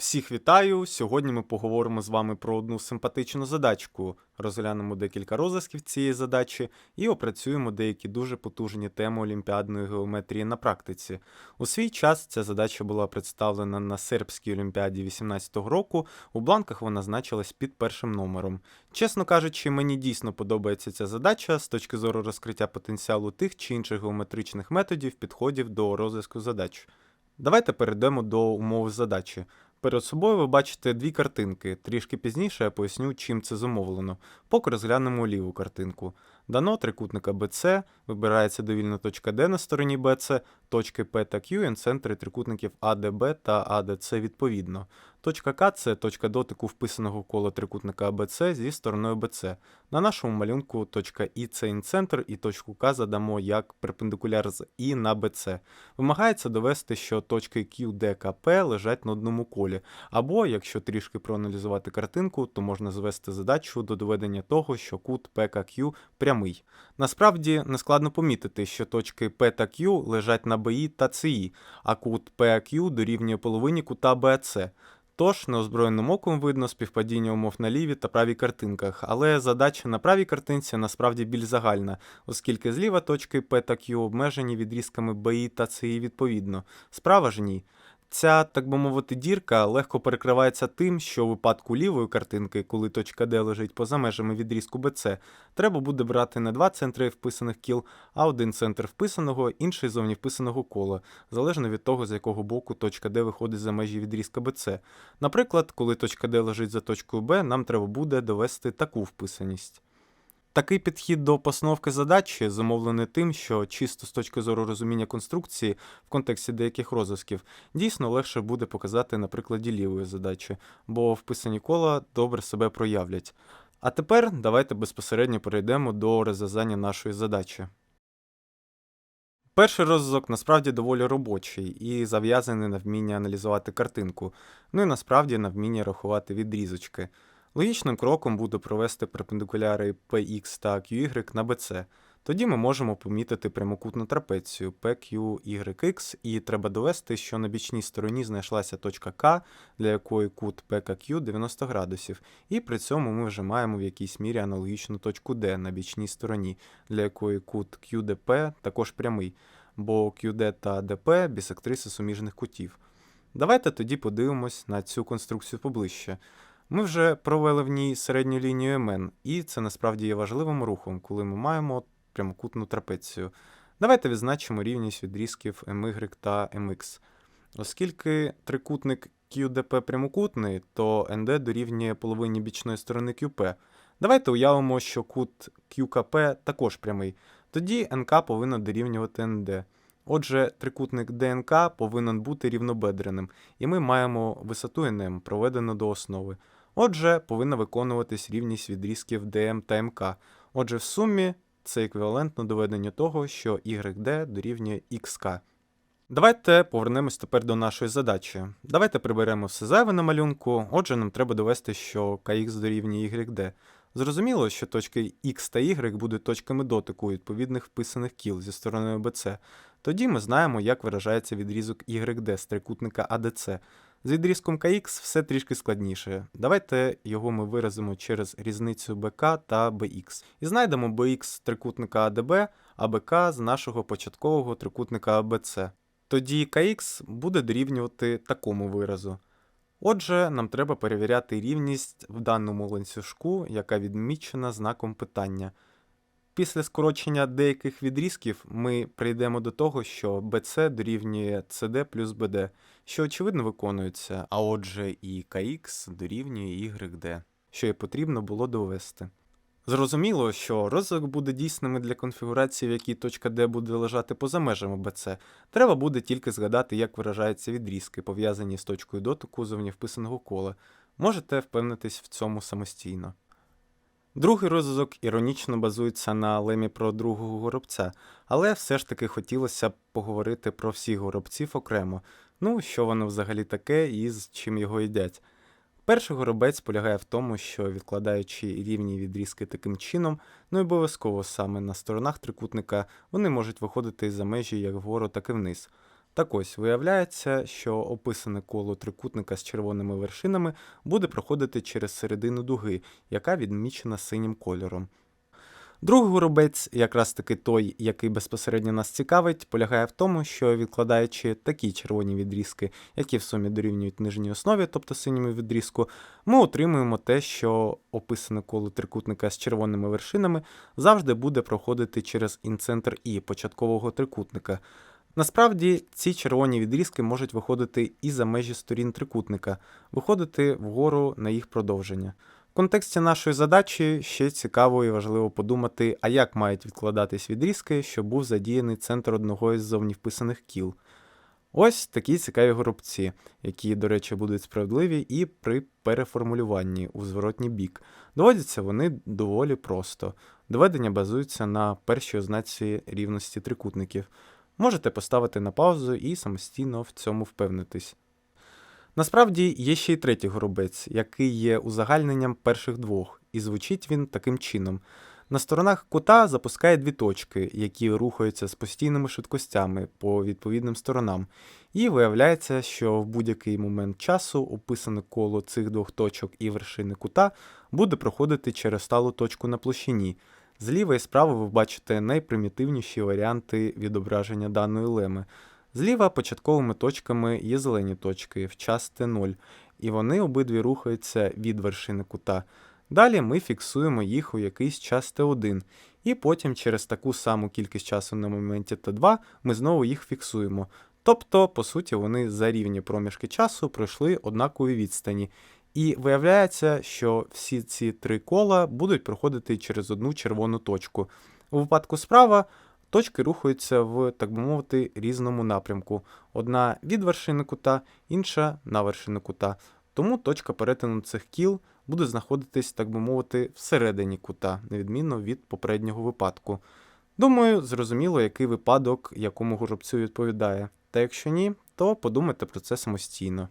Всіх вітаю! Сьогодні ми поговоримо з вами про одну симпатичну задачку. Розглянемо декілька розв'язків цієї задачі і опрацюємо деякі дуже потужні теми олімпіадної геометрії на практиці. У свій час ця задача була представлена на сербській олімпіаді 18-го року. У бланках вона значилась під першим номером. Чесно кажучи, мені дійсно подобається ця задача з точки зору розкриття потенціалу тих чи інших геометричних методів підходів до розв'язку задач. Давайте перейдемо до умови задачі. Перед собою ви бачите дві картинки. Трішки пізніше я поясню, чим це зумовлено. Поки розглянемо ліву картинку. Дано трикутника BC, вибирається довільна точка D на стороні BC, точки P та Q і центри трикутників ADB та ADC відповідно. Точка К це точка дотику вписаного кола трикутника ABC зі стороною BC. На нашому малюнку точка І це інцентр і точку К задамо як перпендикуляр з І на BC. Вимагається довести, що точки Q, D, К, P лежать на одному колі. Або, якщо трішки проаналізувати картинку, то можна звести задачу до доведення того, що кут PKQ прямий. Насправді нескладно помітити, що точки P та Q лежать на BI та CI, а кут PQ дорівнює половині кута BAC. Тож неозброєним оком видно співпадіння умов на лівій та правій картинках, але задача на правій картинці насправді більш загальна, оскільки зліва точки P та Q обмежені відрізками BI та CI відповідно, справа ж ні. Ця, так би мовити, дірка легко перекривається тим, що у випадку лівої картинки, коли точка D лежить поза межами відрізку BC, треба буде брати не два центри вписаних кіл, а один центр вписаного, інший зовні вписаного кола, залежно від того, з якого боку точка D виходить за межі відрізка BC. Наприклад, коли точка D лежить за точкою B, нам треба буде довести таку вписаність. Такий підхід до постановки задачі зумовлений тим, що чисто з точки зору розуміння конструкції в контексті деяких розв'язків дійсно легше буде показати на прикладі лівої задачі, бо вписані кола добре себе проявлять. А тепер давайте безпосередньо перейдемо до розв'язання нашої задачі. Перший розв'язок насправді доволі робочий і зав'язаний на вміння аналізувати картинку, ну і насправді на вміння рахувати відрізочки. Логічним кроком буде провести перпендикуляри PX та QY на BC. Тоді ми можемо помітити прямокутну трапецію PQYX, і треба довести, що на бічній стороні знайшлася точка К, для якої кут PKQ 90 градусів, і при цьому ми вже маємо в якійсь мірі аналогічну точку D на бічній стороні, для якої кут QDP також прямий, бо QD та DP бісектриси суміжних кутів. Давайте тоді подивимось на цю конструкцію поближче. Ми вже провели в ній середню лінію МН, і це насправді є важливим рухом, коли ми маємо прямокутну трапецію. Давайте відзначимо рівність відрізків MY та MX. Оскільки трикутник QDP прямокутний, то ND дорівнює половині бічної сторони QP. Давайте уявимо, що кут QKP також прямий. Тоді НК повинно дорівнювати ND. Отже, трикутник ДНК повинен бути рівнобедреним, і ми маємо висоту НМ, проведену до основи. Отже, повинна виконуватись рівність відрізків ДМ та МК. Отже, в сумі це еквівалентно доведенню того, що YD дорівнює XK. Давайте повернемось тепер до нашої задачі. Давайте приберемо все зайве на малюнку. Отже, нам треба довести, що KX дорівнює YD. Зрозуміло, що точки X та Y будуть точками дотику відповідних вписаних кіл зі сторони BC. Тоді ми знаємо, як виражається відрізок YD з трикутника ADC. З відрізком KX все трішки складніше. Давайте його ми виразимо через різницю BK та BX. І знайдемо BX з трикутника ADB, а BK з нашого початкового трикутника ABC. Тоді KX буде дорівнювати такому виразу. Отже, нам треба перевіряти рівність в даному ланцюжку, яка відмічена знаком питання. Після скорочення деяких відрізків ми прийдемо до того, що BC дорівнює CD плюс BD, що очевидно виконується, а отже і KX дорівнює YD, що і потрібно було довести. Зрозуміло, що розвиток буде дійсними для конфігурації, в якій точка D буде лежати поза межами BC. Треба буде тільки згадати, як виражаються відрізки, пов'язані з точкою дотику зовні вписаного кола. Можете впевнитись в цьому самостійно. Другий розв'язок іронічно базується на лемі про другого горобця, але все ж таки хотілося б поговорити про всіх горобців окремо. Ну, що воно взагалі таке і з чим його їдять. Перший горобець полягає в тому, що відкладаючи рівні відрізки таким чином, ну і обов'язково саме на сторонах трикутника вони можуть виходити за межі як вгору, так і вниз. Так ось, виявляється, що описане коло трикутника з червоними вершинами буде проходити через середину дуги, яка відмічена синім кольором. Другий горобець, якраз таки той, який безпосередньо нас цікавить, полягає в тому, що відкладаючи такі червоні відрізки, які в сумі дорівнюють нижній основі, тобто синьому відрізку, ми отримуємо те, що описане коло трикутника з червоними вершинами завжди буде проходити через інцентр І початкового трикутника. Насправді ці червоні відрізки можуть виходити і за межі сторін трикутника, виходити вгору на їх продовження. В контексті нашої задачі ще цікаво і важливо подумати, а як мають відкладатись відрізки, щоб був задіяний центр одного із зовні вписаних кіл. Ось такі цікаві горобці, які, до речі, будуть справедливі і при переформулюванні у зворотній бік. Доводяться вони доволі просто. Доведення базуються на першій ознаці рівності трикутників. Можете поставити на паузу і самостійно в цьому впевнитись. Насправді є ще й третій горобець, який є узагальненням перших двох, і звучить він таким чином. На сторонах кута запускає дві точки, які рухаються з постійними швидкостями по відповідним сторонам, і виявляється, що в будь-який момент часу описане коло цих двох точок і вершини кута буде проходити через сталу точку на площині. Зліва і справа ви бачите найпримітивніші варіанти відображення даної леми. Зліва початковими точками є зелені точки в час Т0, і вони обидві рухаються від вершини кута. Далі ми фіксуємо їх у якийсь час Т1, і потім через таку саму кількість часу на моменті Т2 ми знову їх фіксуємо. Тобто, по суті, вони за рівні проміжки часу пройшли однакові відстані. І виявляється, що всі ці три кола будуть проходити через одну червону точку. У випадку справа точки рухаються в, так би мовити, різному напрямку. Одна від вершини кута, інша на вершину кута. Тому точка перетину цих кіл буде знаходитись, так би мовити, всередині кута, невідмінно від попереднього випадку. Думаю, зрозуміло, який випадок якому горобцю відповідає. Та якщо ні, то подумайте про це самостійно.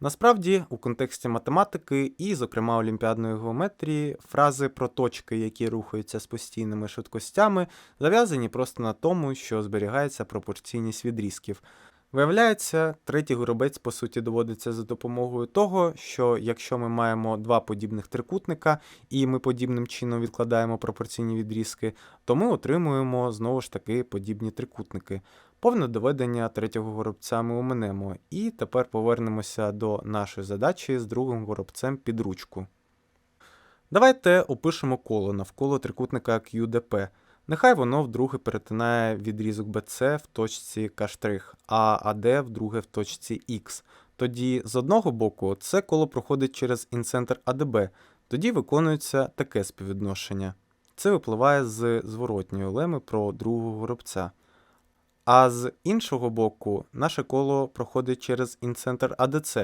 Насправді, у контексті математики і, зокрема, олімпіадної геометрії, фрази про точки, які рухаються з постійними швидкостями, зав'язані просто на тому, що зберігається пропорційність відрізків. Виявляється, третій горобець, по суті, доводиться за допомогою того, що якщо ми маємо два подібних трикутника, і ми подібним чином відкладаємо пропорційні відрізки, то ми отримуємо знову ж таки подібні трикутники. Повне доведення третього горобця ми оминемо, і тепер повернемося до нашої задачі з другим горобцем під ручку. Давайте опишемо коло навколо трикутника QDP. Нехай воно вдруге перетинає відрізок BC в точці К', а AD вдруге в точці X. Тоді з одного боку це коло проходить через інцентр АДБ, тоді виконується таке співвідношення. Це випливає з зворотньої леми про другого горобця. А з іншого боку, наше коло проходить через інцентр АДЦ,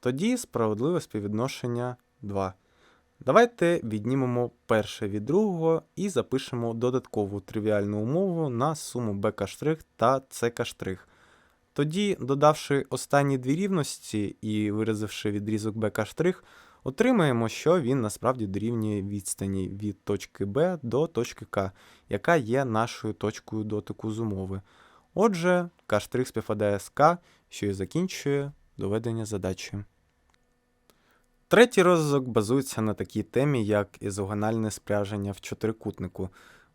тоді справедливе співвідношення 2. Давайте віднімемо перше від другого і запишемо додаткову тривіальну умову на суму bk' та ck'. Тоді, додавши останні дві рівності і виразивши відрізок bk', отримаємо, що він насправді дорівнює відстані від точки B до точки К, яка є нашою точкою дотику з умови. Отже, К' співпадає з К, що і закінчує доведення задачі. Третій розвиток базується на такій темі, як ізогональне спряження в чотирикутнику.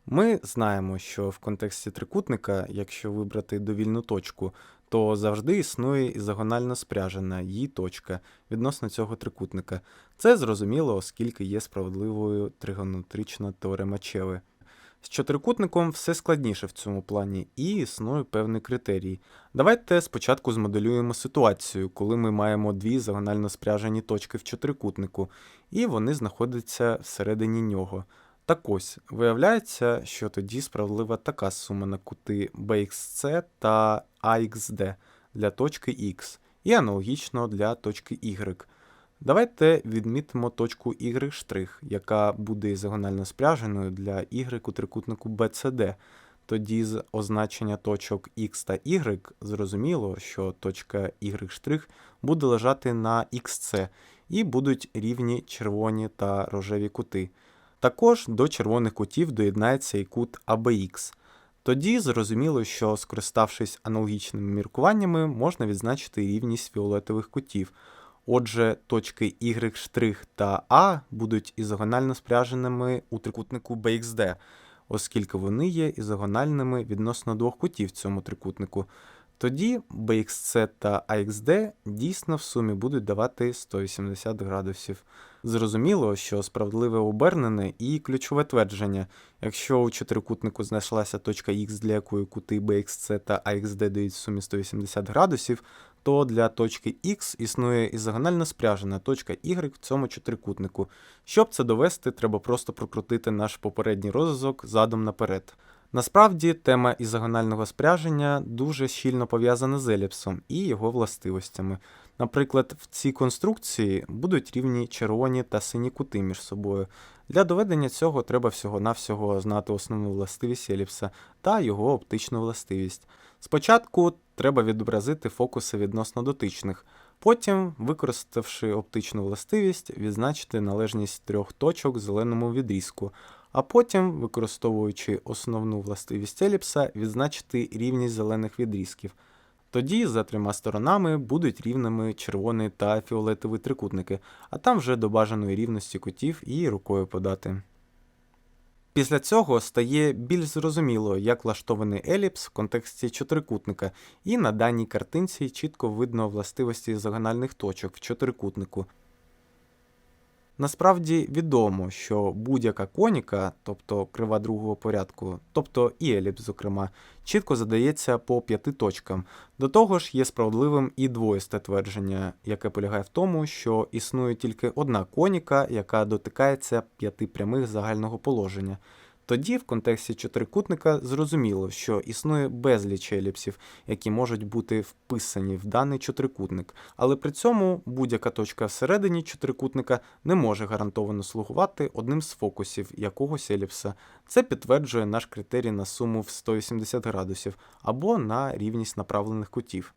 Ми знаємо, що в контексті трикутника, якщо вибрати довільну точку, то завжди існує ізогонально спряжена її точка відносно цього трикутника. Це зрозуміло, оскільки є справедливою тригонометрична теорема Чеви. З чотирикутником все складніше в цьому плані і існує певний критерій. Давайте спочатку змоделюємо ситуацію, коли ми маємо дві загонально спряжені точки в чотирикутнику, і вони знаходяться всередині нього. Так ось, виявляється, що тоді справедлива така сума на кути BXC та AXD для точки X, і аналогічно для точки Y. Давайте відмітимо точку y', яка буде ізогонально спряженою для y у трикутнику BCD. Тоді з означення точок X та Y зрозуміло, що точка y' буде лежати на XC і будуть рівні червоні та рожеві кути. Також до червоних кутів доєднається і кут ABX. Тоді зрозуміло, що скориставшись аналогічними міркуваннями, можна відзначити рівність фіолетових кутів. Отже, точки Y' та А будуть ізогонально спряженими у трикутнику BXD, оскільки вони є ізогональними відносно двох кутів в цьому трикутнику. Тоді BXC та AXD дійсно в сумі будуть давати 180 градусів. Зрозуміло, що справедливе обернене і ключове твердження. Якщо у чотирикутнику знайшлася точка Х, для якої кути BXC та AXD дають в сумі 180 градусів, то для точки Х існує ізогонально спряжена точка Y в цьому чотирикутнику. Щоб це довести, треба просто прокрутити наш попередній розв'язок задом наперед. Насправді, тема ізогонального спряження дуже щільно пов'язана з еліпсом і його властивостями. Наприклад, в цій конструкції будуть рівні червоні та сині кути між собою. Для доведення цього треба всього-навсього знати основну властивість еліпса та його оптичну властивість. Спочатку треба відобразити фокуси відносно дотичних, потім, використавши оптичну властивість, відзначити належність трьох точок зеленому відрізку, а потім, використовуючи основну властивість еліпса, відзначити рівність зелених відрізків. Тоді за трьома сторонами будуть рівними червоний та фіолетовий трикутники, а там вже до бажаної рівності кутів і рукою подати. Після цього стає більш зрозуміло, як влаштований еліпс в контексті чотирикутника, і на даній картинці чітко видно властивості загональних точок в чотирикутнику. Насправді відомо, що будь-яка коніка, тобто крива другого порядку, тобто і еліпс, зокрема, чітко задається по п'яти точкам. До того ж, є справедливим і двоїсте твердження, яке полягає в тому, що існує тільки одна коніка, яка дотикається п'яти прямих загального положення. Тоді, в контексті чотирикутника, зрозуміло, що існує безліч еліпсів, які можуть бути вписані в даний чотирикутник, але при цьому будь-яка точка всередині чотирикутника не може гарантовано слугувати одним з фокусів якогось еліпса. Це підтверджує наш критерій на суму в 180 градусів або на рівність направлених кутів.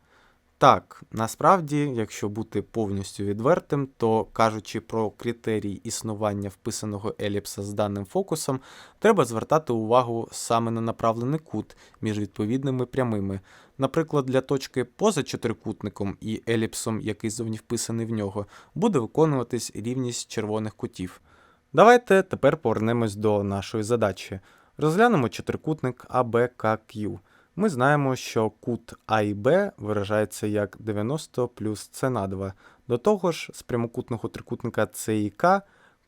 Так, насправді, якщо бути повністю відвертим, то кажучи про критерій існування вписаного еліпса з даним фокусом, треба звертати увагу саме на направлений кут між відповідними прямими. Наприклад, для точки поза чотирикутником і еліпсом, який зовні вписаний в нього, буде виконуватись рівність червоних кутів. Давайте тепер повернемось до нашої задачі. Розглянемо чотирикутник ABKQ. Ми знаємо, що кут А і Б виражається як 90 плюс С на 2. До того ж, з прямокутного трикутника С і К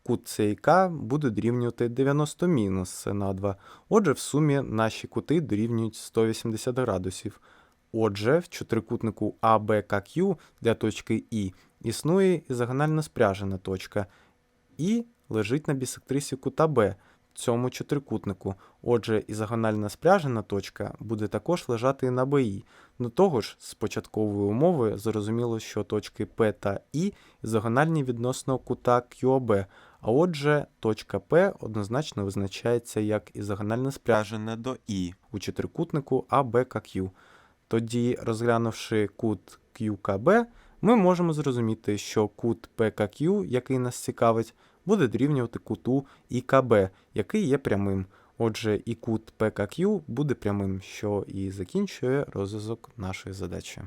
кут С і К буде дорівнювати 90 мінус С на 2. Отже, в сумі наші кути дорівнюють 180 градусів. Отже, в чотирикутнику ABKQ для точки І існує ізогонально спряжена точка. І лежить на бісектрисі кута Б цьому чотирикутнику. Отже, ізогональна спряжена точка буде також лежати на БІ. До того ж, з початкової умови зрозуміло, що точки P та І ізогональні відносно кута QOB, а отже, точка P однозначно визначається як ізогонально спряжена до І у чотирикутнику ABKQ. Тоді, розглянувши кут QKB, ми можемо зрозуміти, що кут PKQ, який нас цікавить, буде дорівнювати куту ІКБ, який є прямим. Отже, і кут ПКQ буде прямим, що і закінчує розв'язок нашої задачі.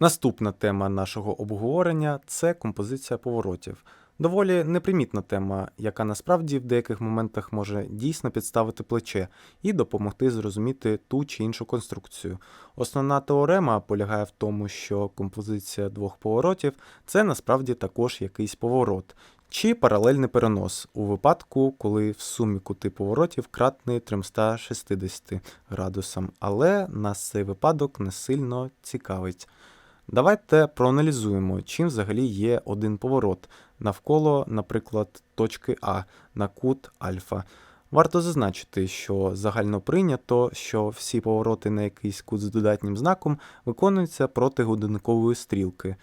Наступна тема нашого обговорення це композиція поворотів. Доволі непримітна тема, яка насправді в деяких моментах може дійсно підставити плече і допомогти зрозуміти ту чи іншу конструкцію. Основна теорема полягає в тому, що композиція двох поворотів це насправді також якийсь поворот. Чи паралельний перенос у випадку, коли в сумі кути поворотів кратний 360 градусам, але нас цей випадок не сильно цікавить. Давайте проаналізуємо, чим взагалі є один поворот навколо, наприклад, точки А на кут альфа. Варто зазначити, що загально прийнято, що всі повороти на якийсь кут з додатнім знаком виконуються проти годинникової стрілки.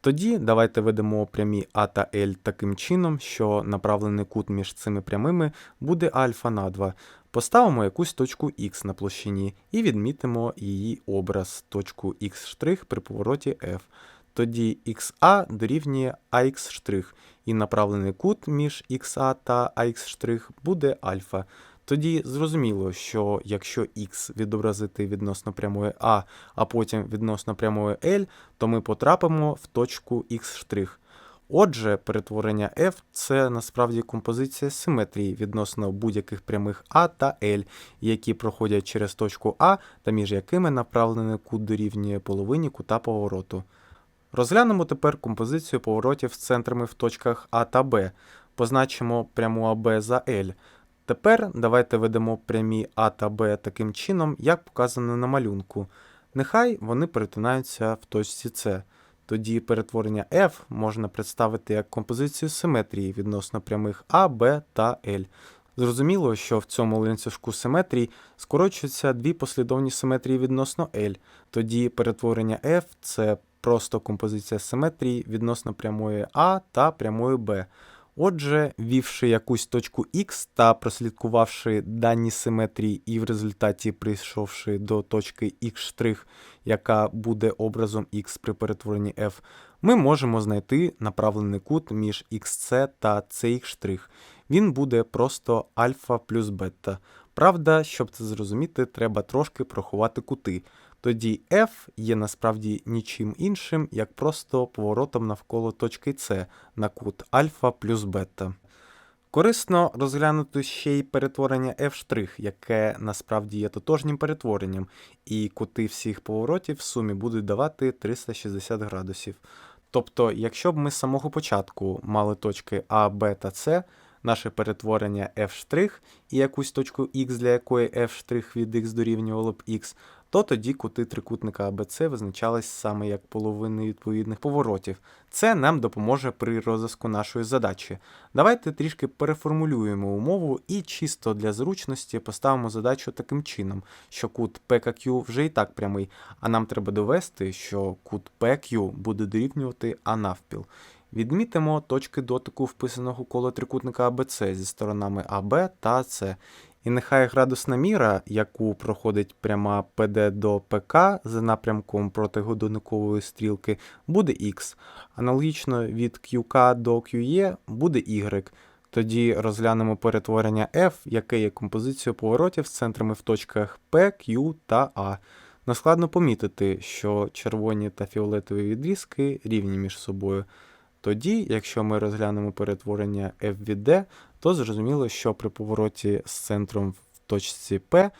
Тоді давайте ведемо прямі А та L таким чином, що направлений кут між цими прямими буде альфа на 2. Поставимо якусь точку Х на площині і відмітимо її образ, точку Х' при повороті F. Тоді XA дорівнює AX', і направлений кут між XA та AX' буде альфа. Тоді зрозуміло, що якщо x відобразити відносно прямої А, а потім відносно прямої L, то ми потрапимо в точку x'. Отже, перетворення f це насправді композиція симетрії відносно будь-яких прямих А та L, які проходять через точку А та між якими направлений кут дорівнює половині кута повороту. Розглянемо тепер композицію поворотів з центрами в точках А та Б. Позначимо пряму АБ за L. Тепер давайте ведемо прямі А та Б таким чином, як показано на малюнку. Нехай вони перетинаються в точці С. Тоді перетворення F можна представити як композицію симетрії відносно прямих А, Б та L. Зрозуміло, що в цьому ланцюжку симетрій скорочуються дві послідовні симетрії відносно L. Тоді перетворення F це просто композиція симетрії відносно прямої А та прямої Б. Отже, ввівши якусь точку X та прослідкувавши дані симетрії і в результаті прийшовши до точки X', яка буде образом X при перетворенні F, ми можемо знайти направлений кут між XC та CX'. Він буде просто альфа плюс бета. Правда, щоб це зрозуміти, треба трошки проховати кути. Тоді F є насправді нічим іншим, як просто поворотом навколо точки С на кут альфа плюс бета. Корисно розглянути ще й перетворення F', яке насправді є тотожнім перетворенням, і кути всіх поворотів в сумі будуть давати 360 градусів. Тобто, якщо б ми з самого початку мали точки А, Б та С, наше перетворення F' і якусь точку X, для якої F' від X дорівнювало б X, то тоді кути трикутника ABC визначались саме як половини відповідних поворотів. Це нам допоможе при розв'язку нашої задачі. Давайте трішки переформулюємо умову і чисто для зручності поставимо задачу таким чином, що кут PKQ вже і так прямий, а нам треба довести, що кут PQ буде дорівнювати А навпіл. Відмітимо точки дотику вписаного коло трикутника ABC зі сторонами АБ та С. І нехай градусна міра, яку проходить пряма PD до ПК за напрямком протигодинникової стрілки, буде Х. Аналогічно від QK до QE буде Y. Тоді розглянемо перетворення F, яке є композицією поворотів з центрами в точках P, Q та A. Наскладно помітити, що червоні та фіолетові відрізки рівні між собою. Тоді, якщо ми розглянемо перетворення F від D, то зрозуміло, що при повороті з центром в точці P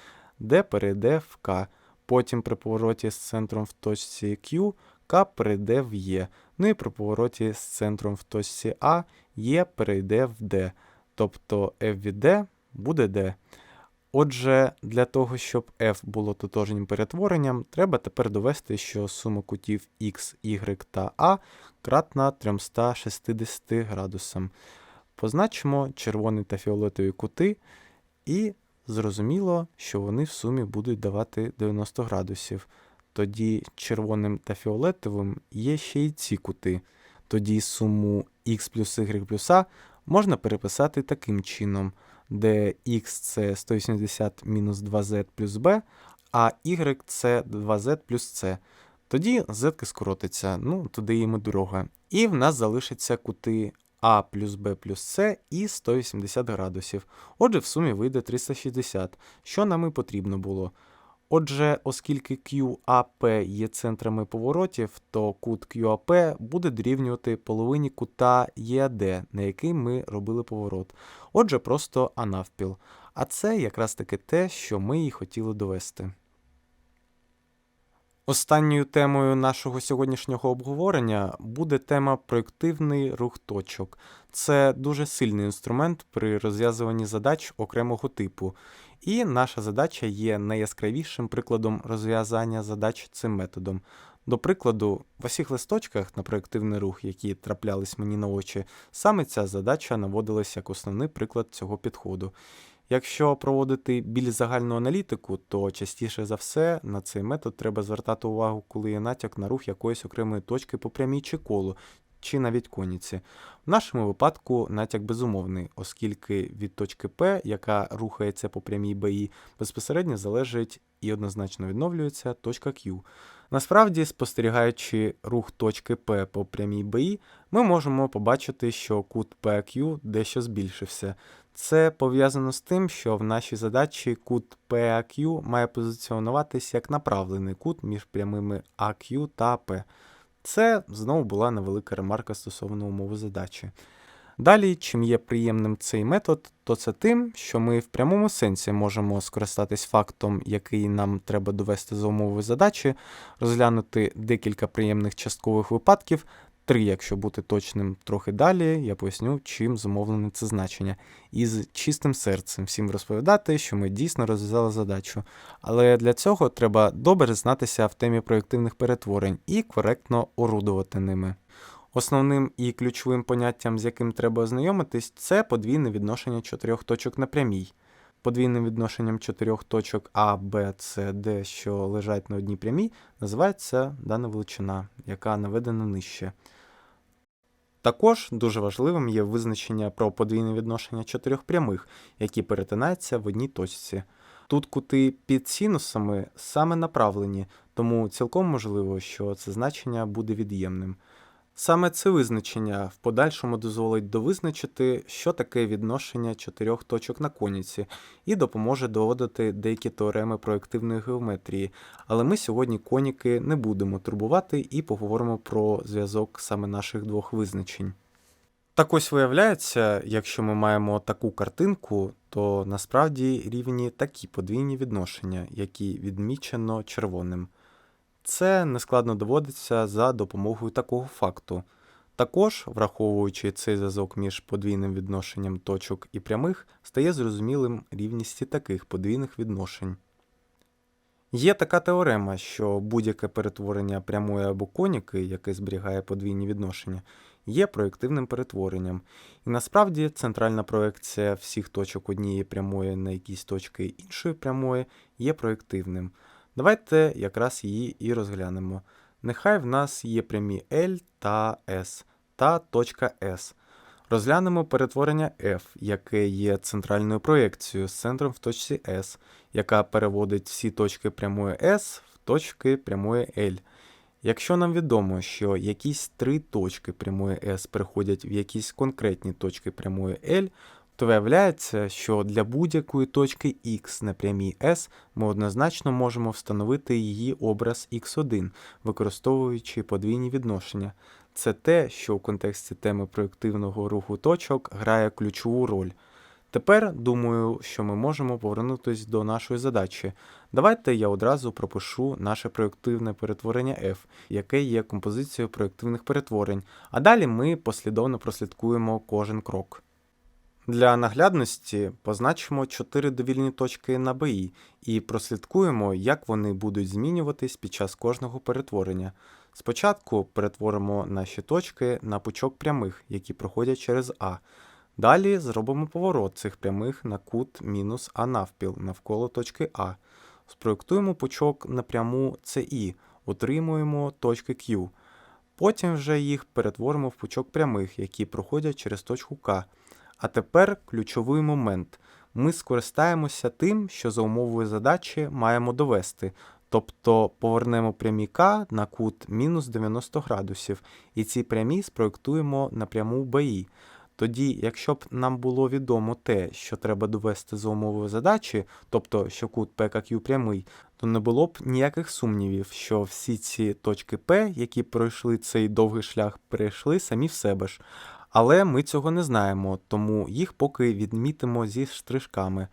D перейде в K. Потім при повороті з центром в точці Q, K перейде в E. Ну і при повороті з центром в точці А E перейде в D. Тобто F від D буде D. Отже, для того, щоб f було тотожнім перетворенням, треба тепер довести, що сума кутів x, y та a кратна 360 градусам. Позначимо червоний та фіолетові кути, і зрозуміло, що вони в сумі будуть давати 90 градусів. Тоді червоним та фіолетовим є ще й ці кути. Тоді суму x плюс y плюс a можна переписати таким чином де x це 180 мінус 2z плюс b, а y це 2z плюс c. Тоді z скоротиться, ну, туди їм і дорога. І в нас залишаться кути А плюс Б плюс С і 180 градусів. Отже, в сумі вийде 360, що нам і потрібно було. Отже, оскільки QAP є центрами поворотів, то кут QAP буде дорівнювати половині кута EAD, на який ми робили поворот. Отже, просто А навпіл. А це якраз таки те, що ми і хотіли довести. Останньою темою нашого сьогоднішнього обговорення буде тема проєктивний рух точок. Це дуже сильний інструмент при розв'язуванні задач окремого типу. І наша задача є найяскравішим прикладом розв'язання задач цим методом. До прикладу, в усіх листочках на проєктивний рух, які траплялись мені на очі, саме ця задача наводилась як основний приклад цього підходу. Якщо проводити більш загальну аналітику, то частіше за все на цей метод треба звертати увагу, коли є натяк на рух якоїсь окремої точки по прямій чи колу, чи навіть коніці. В нашому випадку натяк безумовний, оскільки від точки P, яка рухається по прямій БІ, безпосередньо залежить і однозначно відновлюється точка Q. Насправді, спостерігаючи рух точки P по прямій БІ, ми можемо побачити, що кут PQ дещо збільшився. Це пов'язано з тим, що в нашій задачі кут PAQ має позиціонуватись як направлений кут між прямими AQ та P. Це знову була невелика ремарка стосовно умови задачі. Далі, чим є приємним цей метод, то це тим, що ми в прямому сенсі можемо скористатись фактом, який нам треба довести за умови задачі, розглянути декілька приємних часткових випадків, три, якщо бути точним трохи далі, я поясню, чим зумовлене це значення. І з чистим серцем всім розповідати, що ми дійсно розв'язали задачу. Але для цього треба добре знатися в темі проєктивних перетворень і коректно орудувати ними. Основним і ключовим поняттям, з яким треба ознайомитись, це подвійне відношення чотирьох точок на прямій. Подвійним відношенням чотирьох точок А, Б, С, Д, що лежать на одній прямій, називається дана величина, яка наведена нижче. Також дуже важливим є визначення про подвійне відношення чотирьох прямих, які перетинаються в одній точці. Тут кути під синусами саме направлені, тому цілком можливо, що це значення буде від'ємним. Саме це визначення в подальшому дозволить довизначити, що таке відношення чотирьох точок на коніці, і допоможе доводити деякі теореми проєктивної геометрії. Але ми сьогодні коніки не будемо турбувати і поговоримо про зв'язок саме наших двох визначень. Так ось виявляється, якщо ми маємо таку картинку, то насправді рівні такі подвійні відношення, які відмічено червоним. Це нескладно доводиться за допомогою такого факту. Також, враховуючи цей зв'язок між подвійним відношенням точок і прямих, стає зрозумілим рівність таких подвійних відношень. Є така теорема, що будь-яке перетворення прямої або коніки, яке зберігає подвійні відношення, є проєктивним перетворенням. І насправді центральна проекція всіх точок однієї прямої на якісь точки іншої прямої є проєктивним. Давайте якраз її і розглянемо. Нехай в нас є прямі L та S та точка S. Розглянемо перетворення F, яке є центральною проєкцією з центром в точці S, яка переводить всі точки прямої S в точки прямої L. Якщо нам відомо, що якісь три точки прямої S переходять в якісь конкретні точки прямої L, то виявляється, що для будь-якої точки X на прямій S ми однозначно можемо встановити її образ x1, використовуючи подвійні відношення. Це те, що в контексті теми проєктивного руху точок грає ключову роль. Тепер думаю, що ми можемо повернутися до нашої задачі. Давайте я одразу пропишу наше проєктивне перетворення F, яке є композицією проєктивних перетворень, а далі ми послідовно прослідкуємо кожен крок. Для наглядності позначимо 4 довільні точки на BI і прослідкуємо, як вони будуть змінюватись під час кожного перетворення. Спочатку перетворимо наші точки на пучок прямих, які проходять через А. Далі зробимо поворот цих прямих на кут мінус А навпіл навколо точки А. Спроєктуємо пучок на пряму CI, отримуємо точки Q. Потім вже їх перетворимо в пучок прямих, які проходять через точку К. А тепер ключовий момент. Ми скористаємося тим, що за умовою задачі маємо довести. Тобто повернемо прямі К на кут мінус 90 градусів, і ці прямі спроєктуємо на пряму БІ. Тоді, якщо б нам було відомо те, що треба довести за умовою задачі, тобто що кут PKQ прямий, то не було б ніяких сумнівів, що всі ці точки P, які пройшли цей довгий шлях, перейшли самі в себе ж. Але ми цього не знаємо, тому їх поки відмітимо зі штришками.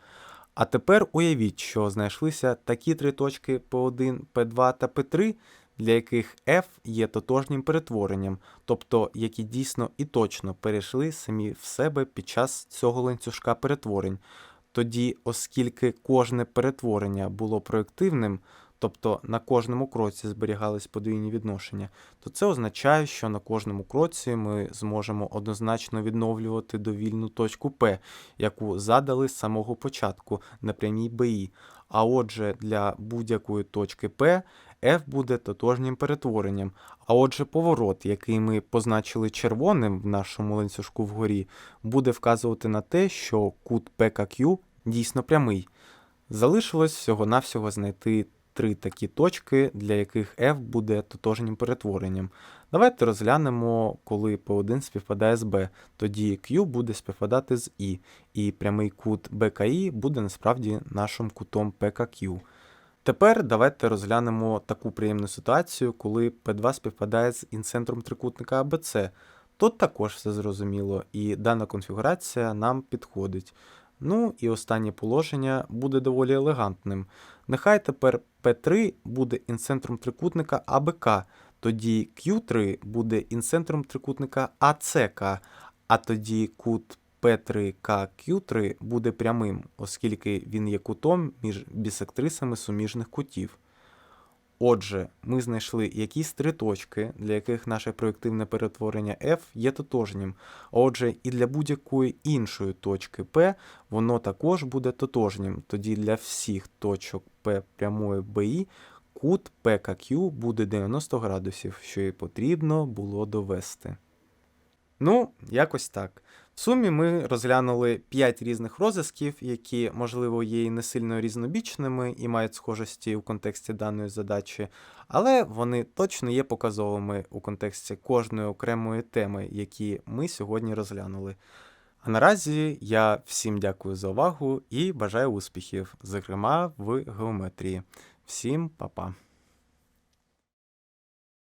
А тепер уявіть, що знайшлися такі три точки P1, P2 та P3, для яких F є тотожнім перетворенням, тобто які дійсно і точно перейшли самі в себе під час цього ланцюжка перетворень. Тоді, оскільки кожне перетворення було проєктивним, тобто на кожному кроці зберігались подвійні відношення, то це означає, що на кожному кроці ми зможемо однозначно відновлювати довільну точку P, яку задали з самого початку на прямій BI. А отже, для будь-якої точки P F буде тотожнім перетворенням. А отже, поворот, який ми позначили червоним в нашому ланцюжку вгорі, буде вказувати на те, що кут PKQ дійсно прямий. Залишилось всього-навсього знайти три такі точки, для яких F буде тотожнім перетворенням. Давайте розглянемо, коли P1 співпадає з B. Тоді Q буде співпадати з I, і прямий кут BKI буде насправді нашим кутом PKQ. Тепер давайте розглянемо таку приємну ситуацію, коли P2 співпадає з інцентром трикутника ABC. Тут також все зрозуміло, і дана конфігурація нам підходить. Ну і останнє положення буде доволі елегантним. Нехай тепер P3 буде інцентром трикутника АБК, тоді Q3 буде інцентром трикутника АЦК, а тоді кут P3KQ3 буде прямим, оскільки він є кутом між бісектрисами суміжних кутів. Отже, ми знайшли якісь три точки, для яких наше проєктивне перетворення F є тотожнім. Отже, і для будь-якої іншої точки P воно також буде тотожнім. Тоді для всіх точок P прямої BI кут PKQ буде 90 градусів, що і потрібно було довести. Ну, якось так. Сумі ми розглянули 5 різних розв'язків, які, можливо, є і не сильно різнобічними і мають схожості у контексті даної задачі, але вони точно є показовими у контексті кожної окремої теми, які ми сьогодні розглянули. А наразі я всім дякую за увагу і бажаю успіхів, зокрема в геометрії. Всім па-па!